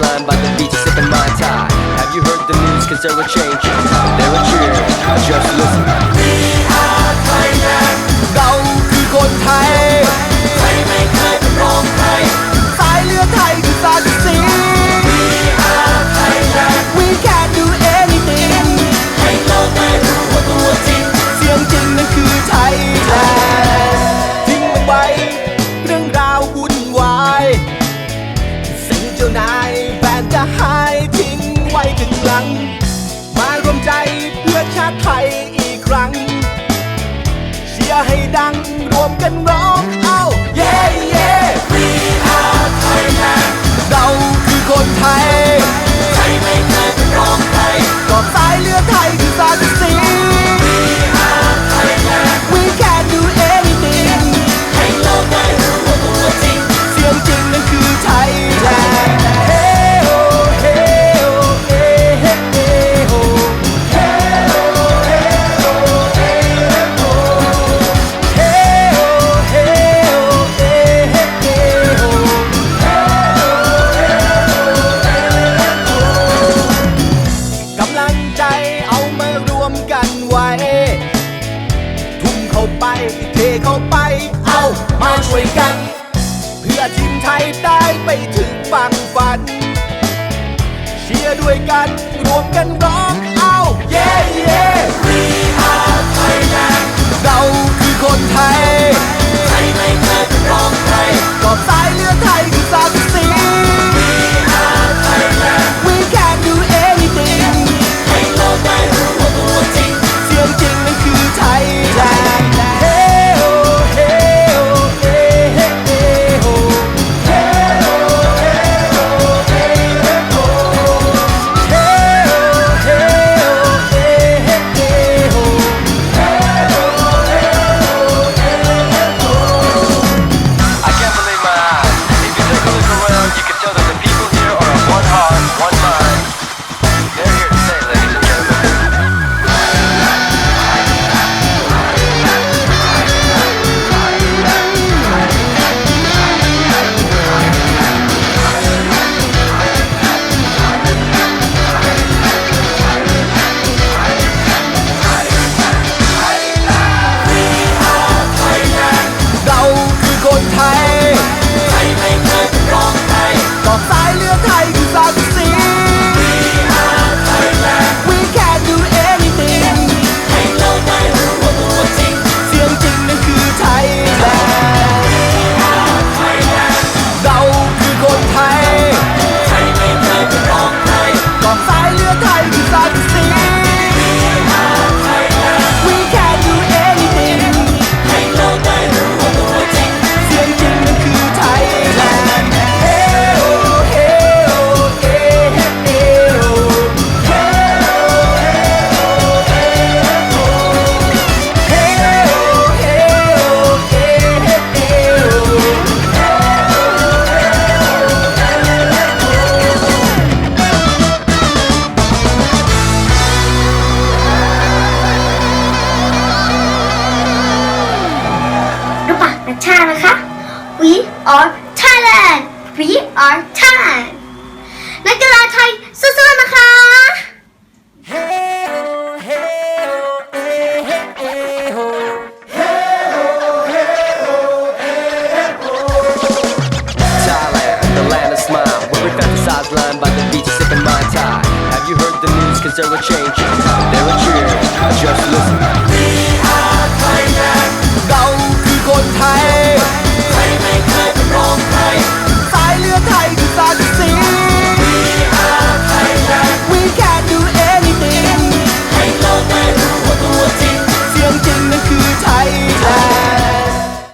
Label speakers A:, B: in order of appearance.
A: lying by the beach sipping my tie. Have you heard the news? Cause there were changes. There were cheer. Just listen. We are Thailand.
B: เราคือคนไทย
C: ไทยไม่เคยเป็นรองใคร
B: สายเลือดไทยคือสา
C: ร
B: สี ไว้ถึงหลัง มารวมใจเพื่อชาติไทยอีกครั้ง เชียร์ให้ดังรวมกันร้อง ไป เทเข้าไป เอามาช่วยกัน เพื่อทีมไทยได้ไปถึงฝั่งฝัน เชียร์ด้วยกัน รวมกันร้อง เอาเย้เย้
C: We are Thailand
B: เราคือคนไทย
A: are
C: Thailand
B: we
D: are Thai Thailand,
A: the land of we fantasize lying by the beach sipping Mai Tai. Have you heard the news? Cause there will change. There will cheer. Just listen.